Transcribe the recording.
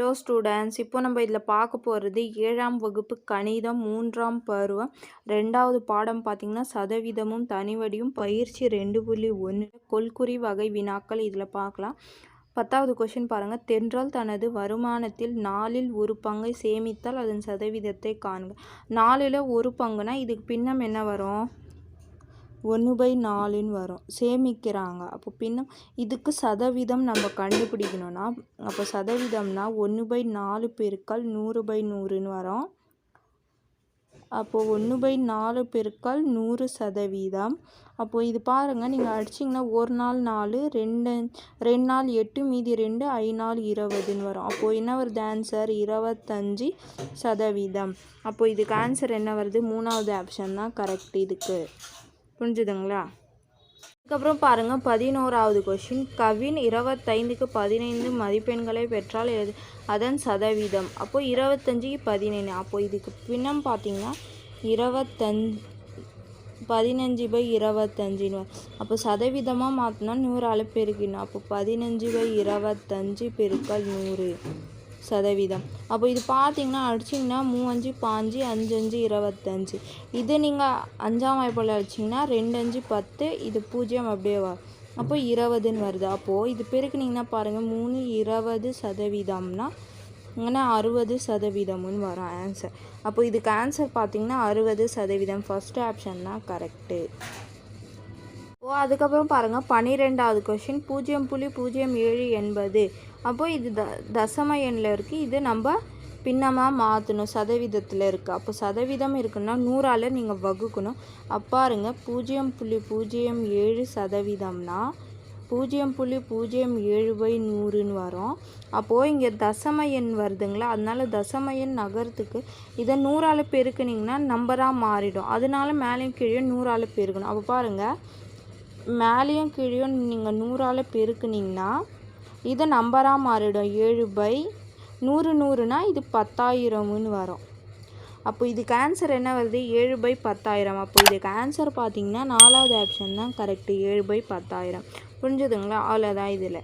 Hello students இப்போ நம்ம இதில் பார்க்க போகிறது ஏழாம் வகுப்பு கணிதம் மூன்றாம் பருவம். ரெண்டாவது பாடம் பார்த்திங்கன்னா சதவீதமும் தனிவடியும் பயிற்சி ரெண்டு புள்ளி ஒன்று கொல்குறி வகை வினாக்கள் இதில் பார்க்கலாம். பத்தாவது கொஷின் பாருங்கள் தென்றல் தனது வருமானத்தில் நாலில் ஒரு பங்கை சேமித்தால் அதன் சதவீதத்தை காண்க. நாலில் ஒரு பங்குனா இதுக்கு பின்னம் என்ன வரும்? ஒன்று பை நாலுன்னு வரும். சேமிக்கிறாங்க. அப்போ பின்ன இதுக்கு சதவீதம் நம்ம கண்டுபிடிக்கணும்னா அப்போ சதவீதம்னா ஒன்று பை நாலு பெருக்கல் நூறு பை நூறுன்னு வரும். அப்போது ஒன்று பை நாலு பெருக்கல் நூறு சதவீதம். அப்போது இது பாருங்கள் நீங்கள் அடிச்சிங்கன்னா ஒரு நாள் நாலு ரெண்டு ரெண்டு நாள் எட்டு மீதி ரெண்டு ஐ நாள் இருபதுன்னு வரும். அப்போது என்ன வருது ஆன்சர் இருபத்தஞ்சி சதவீதம். அப்போது இதுக்கு ஆன்சர் என்ன வருது? மூணாவது ஆப்ஷன் தான் கரெக்ட் இதுக்கு. புரிஞ்சுதுங்களா? அதுக்கப்புறம் பாருங்கள் பதினோராவது கொஷின் கவின் இருபத்தைந்துக்கு பதினைந்து மதிப்பெண்களை பெற்றால் எது? அதன் சதவீதம். அப்போது இருபத்தஞ்சிக்கு பதினைந்து அப்போது இதுக்கு பின்னம் பார்த்தீங்கன்னா இருபத்தஞ்சு பதினஞ்சு பை இருபத்தஞ்சின்னு அப்போ சதவீதமாக மாற்றினா நூறு அளவு அப்போ பதினஞ்சு பை இருபத்தஞ்சு பெருக்கல் நூறு. சதவீதம். அப்போ இது பார்த்தீங்கன்னா அடிச்சிங்கன்னா மூவஞ்சு பாஞ்சு அஞ்சு அஞ்சு இருபத்தஞ்சி இது நீங்கள் அஞ்சாம் வாய்ப்பில் அடிச்சிங்கன்னா ரெண்டு அஞ்சு பத்து இது பூஜ்ஜியம் அப்படியே வரும் அப்போ இருபதுன்னு வருது. அப்போது இது பெருக்குனிங்கன்னா பாருங்கள் மூணு இருபது சதவீதம்னா இங்கே அறுபது சதவீதம்னு வரும் ஆன்சர் அப்போ இதுக்கு ஆன்சர் பார்த்தீங்கன்னா அறுபது சதவீதம். ஃபஸ்ட்டு ஆப்ஷன் தான் கரெக்டு ஓ அதுக்கப்புறம் பாருங்கள் பன்னிரெண்டாவது கொஷின் பூஜ்ஜியம் புள்ளி பூஜ்ஜியம் ஏழு எண்பது அப்போது இது த தசம எண்ணில் இருக்குது இது நம்ம பின்னமாக மாற்றணும் சதவீதத்தில் இருக்குது அப்போ சதவீதம் இருக்குன்னா நூறால் நீங்கள் வகுக்கணும். அப்பாருங்க பூஜ்ஜியம் புள்ளி பூஜ்ஜியம் ஏழு சதவீதம்னா பூஜ்ஜியம் புள்ளி பூஜ்ஜியம் ஏழு பை நூறுன்னு வரும். அப்போது இங்கே தசம எண் வருதுங்களா? அதனால தசம எண் நகரத்துக்கு இதை நூறால் பெருக்குனிங்கன்னா நம்பராக மாறிடும். அதனால மேலேயும் கீழே நூறால் பெருக்கணும். அப்போ பாருங்கள் மேலேயும் கீழேயும் நீங்கள் நூறால் பெருக்குனிங்கன்னா இது நம்பராக மாறிடும். ஏழு பை நூறு நூறுனா இது பத்தாயிரம்னு வரும். அப்போ இதுக்கு ஆன்சர் என்ன வருது? ஏழு பை பத்தாயிரம். அப்போ இதுக்கு ஆன்சர் பார்த்தீங்கன்னா நாலாவது ஆப்ஷன் தான் கரெக்டு ஏழு பை பத்தாயிரம். புரிஞ்சுதுங்களா? அவ்வளோதான் இதில்.